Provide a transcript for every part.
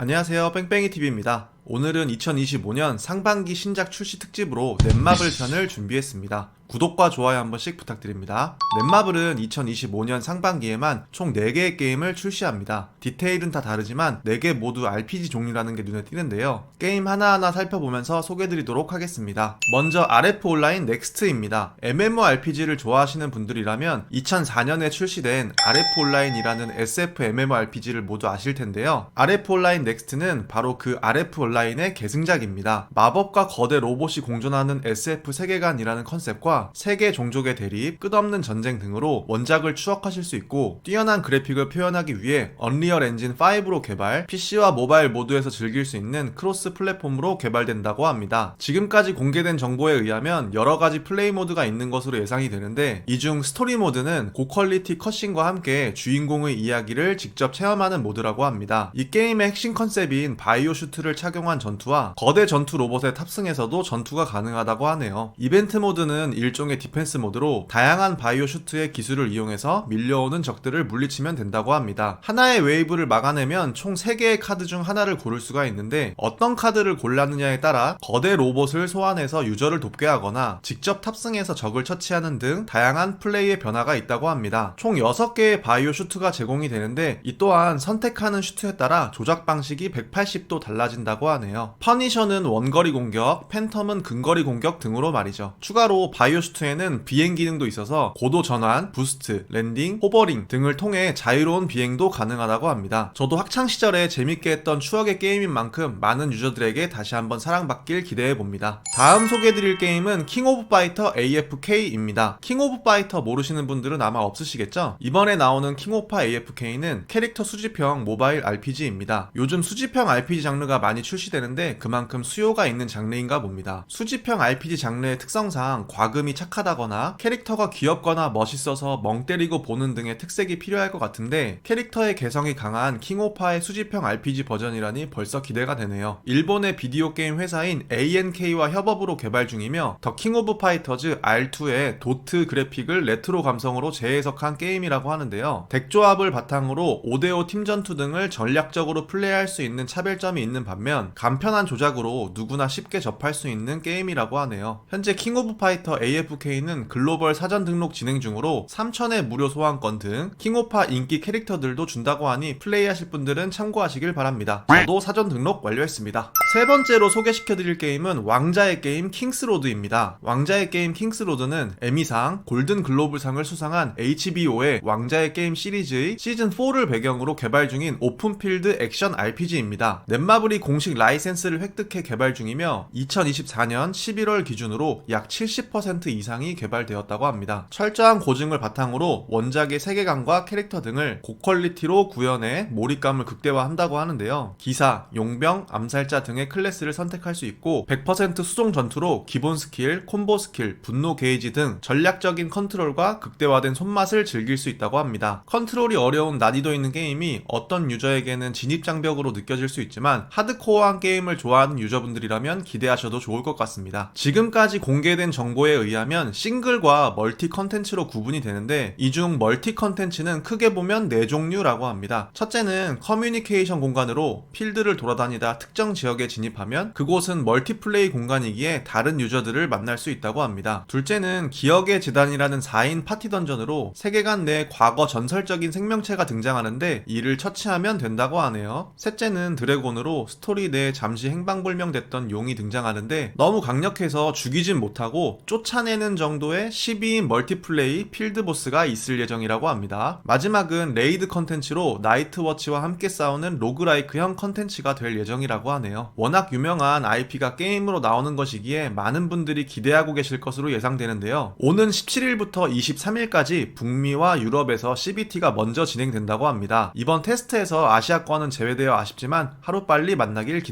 안녕하세요. 뺑뺑이TV입니다. 오늘은 2025년 상반기 신작 출시 특집으로 넷마블 편을 준비했습니다. 구독과 좋아요 한 번씩 부탁드립니다. 넷마블은 2025년 상반기에만 총 4개의 게임을 출시합니다. 디테일은 다 다르지만 4개 모두 RPG 종류라는 게 눈에 띄는데요. 게임 하나하나 살펴보면서 소개드리도록 하겠습니다. 먼저 RF 온라인 넥스트입니다. MMORPG를 좋아하시는 분들이라면 2004년에 출시된 RF 온라인이라는 SF MMORPG를 모두 아실 텐데요. RF 온라인 넥스트는 바로 그 RF 온라인 의 계승작입니다. 마법과 거대 로봇이 공존하는 SF 세계관이라는 컨셉과 세계 종족의 대립, 끝없는 전쟁 등으로 원작을 추억하실 수 있고 뛰어난 그래픽을 표현하기 위해 언리얼 엔진 5로 개발, PC와 모바일 모두에서 즐길 수 있는 크로스 플랫폼으로 개발된다고 합니다. 지금까지 공개된 정보에 의하면 여러 가지 플레이 모드가 있는 것으로 예상이 되는데 이 중 스토리 모드는 고퀄리티 컷신과 함께 주인공의 이야기를 직접 체험하는 모드라고 합니다. 이 게임의 핵심 컨셉인 바이오 슈트를 착용한 전투와 거대 전투 로봇에 탑승해서도 전투가 가능하다고 하네요. 이벤트 모드는 일종의 디펜스 모드로 다양한 바이오 슈트의 기술을 이용해서 밀려오는 적들을 물리치면 된다고 합니다. 하나의 웨이브를 막아내면 총 3개의 카드 중 하나를 고를 수가 있는데 어떤 카드를 골랐느냐에 따라 거대 로봇을 소환해서 유저를 돕게 하거나 직접 탑승해서 적을 처치하는 등 다양한 플레이의 변화가 있다고 합니다. 총 6개의 바이오 슈트가 제공이 되는데 이 또한 선택하는 슈트에 따라 조작 방식이 180도 달라진다고 하네요. 퍼니셔는 원거리 공격, 팬텀은 근거리 공격 등으로 말이죠. 추가로 바이오 슈트에는 비행 기능도 있어서 고도 전환, 부스트, 랜딩, 호버링 등을 통해 자유로운 비행도 가능하다고 합니다. 저도 학창 시절에 재밌게 했던 추억의 게임인 만큼 많은 유저들에게 다시 한번 사랑받길 기대해 봅니다. 다음 소개해드릴 게임은 킹 오브 파이터 AFK입니다. 킹 오브 파이터 모르시는 분들은 아마 없으시겠죠? 이번에 나오는 킹 오파 AFK는 캐릭터 수집형 모바일 RPG입니다. 요즘 수집형 RPG 장르가 많이 출시 되는데 그만큼 수요가 있는 장르인가 봅니다. 수집형 RPG 장르의 특성상 과금이 착하다거나 캐릭터가 귀엽거나 멋있어서 멍 때리고 보는 등의 특색이 필요할 것 같은데 캐릭터의 개성이 강한 킹오파의 수집형 RPG 버전이라니 벌써 기대가 되네요. 일본의 비디오 게임 회사인 ANK와 협업으로 개발 중이며 더 킹 오브 파이터즈 R2의 도트 그래픽을 레트로 감성으로 재해석한 게임이라고 하는데요. 덱 조합을 바탕으로 5대5 팀 전투 등을 전략적으로 플레이할 수 있는 차별점이 있는 반면 간편한 조작으로 누구나 쉽게 접할 수 있는 게임이라고 하네요. 현재 킹 오브 파이터 AFK는 글로벌 사전 등록 진행 중으로 3,000의 무료 소환권 등 킹오파 인기 캐릭터들도 준다고 하니 플레이하실 분들은 참고하시길 바랍니다. 저도 사전 등록 완료했습니다. 세 번째로 소개시켜드릴 게임은 왕자의 게임 킹스로드입니다. 왕자의 게임 킹스로드는 에미상, 골든 글로브상을 수상한 HBO의 왕자의 게임 시리즈의 시즌 4를 배경으로 개발 중인 오픈필드 액션 RPG입니다. 넷마블이 공식 라이센스를 획득해 개발 중이며 2024년 11월 기준으로 약 70% 이상이 개발되었다고 합니다. 철저한 고증을 바탕으로 원작의 세계관과 캐릭터 등을 고퀄리티로 구현해 몰입감을 극대화한다고 하는데요. 기사, 용병, 암살자 등의 클래스를 선택할 수 있고 100% 수종 전투로 기본 스킬, 콤보 스킬, 분노 게이지 등 전략적인 컨트롤과 극대화된 손맛을 즐길 수 있다고 합니다. 컨트롤이 어려운 난이도 있는 게임이 어떤 유저에게는 진입장벽으로 느껴질 수 있지만 하드코어 한 게임을 좋아하는 유저분들이라면 기대하셔도 좋을 것 같습니다. 지금까지 공개된 정보에 의하면 싱글과 멀티 컨텐츠로 구분이 되는데 이 중 멀티 컨텐츠는 크게 보면 4종류라고 합니다. 첫째는 커뮤니케이션 공간으로 필드를 돌아다니다 특정 지역에 진입하면 그곳은 멀티플레이 공간이기에 다른 유저들을 만날 수 있다고 합니다. 둘째는 기억의 재단이라는 4인 파티 던전으로 세계관 내 과거 전설적인 생명체가 등장하는데 이를 처치하면 된다고 하네요. 셋째는 드래곤으로 스토리 내에 잠시 행방불명됐던 용이 등장하는데 너무 강력해서 죽이진 못하고 쫓아내는 정도의 12인 멀티플레이 필드 보스가 있을 예정이라고 합니다. 마지막은 레이드 컨텐츠로 나이트워치와 함께 싸우는 로그라이크형 컨텐츠가 될 예정이라고 하네요. 워낙 유명한 IP가 게임으로 나오는 것이기에 많은 분들이 기대하고 계실 것으로 예상되는데요. 오는 17일부터 23일까지 북미와 유럽에서 CBT가 먼저 진행된다고 합니다. 이번 테스트에서 아시아권은 제외되어 아쉽지만 하루빨리 만나길 기대합니다.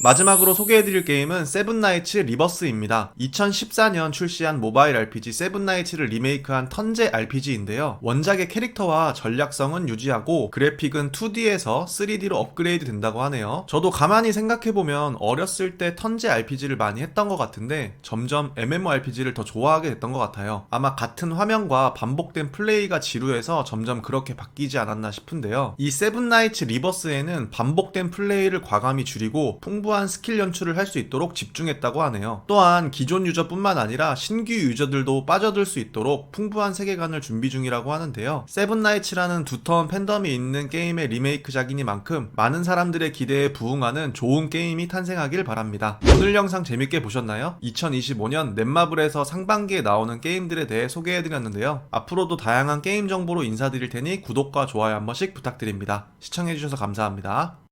마지막으로 소개해드릴 게임은 세븐나이츠 리버스입니다. 2014년 출시한 모바일 RPG 세븐나이츠를 리메이크한 턴제 RPG인데요. 원작의 캐릭터와 전략성은 유지하고 그래픽은 2D에서 3D로 업그레이드 된다고 하네요. 저도 가만히 생각해보면 어렸을 때 턴제 RPG를 많이 했던 것 같은데 점점 MMORPG를 더 좋아하게 됐던 것 같아요. 아마 같은 화면과 반복된 플레이가 지루해서 점점 그렇게 바뀌지 않았나 싶은데요. 이 세븐나이츠 리버스에는 반복된 플레이를 과감히 줄이고 풍부한 스킬 연출을 할 수 있도록 집중했다고 하네요. 또한 기존 유저뿐만 아니라 신규 유저들도 빠져들 수 있도록 풍부한 세계관을 준비 중이라고 하는데요. 세븐나이츠라는 두터운 팬덤이 있는 게임의 리메이크작이니만큼 많은 사람들의 기대에 부응하는 좋은 게임이 탄생하길 바랍니다. 오늘 영상 재밌게 보셨나요? 2025년 넷마블에서 상반기에 나오는 게임들에 대해 소개해드렸는데요. 앞으로도 다양한 게임 정보로 인사드릴 테니 구독과 좋아요 한 번씩 부탁드립니다. 시청해주셔서 감사합니다.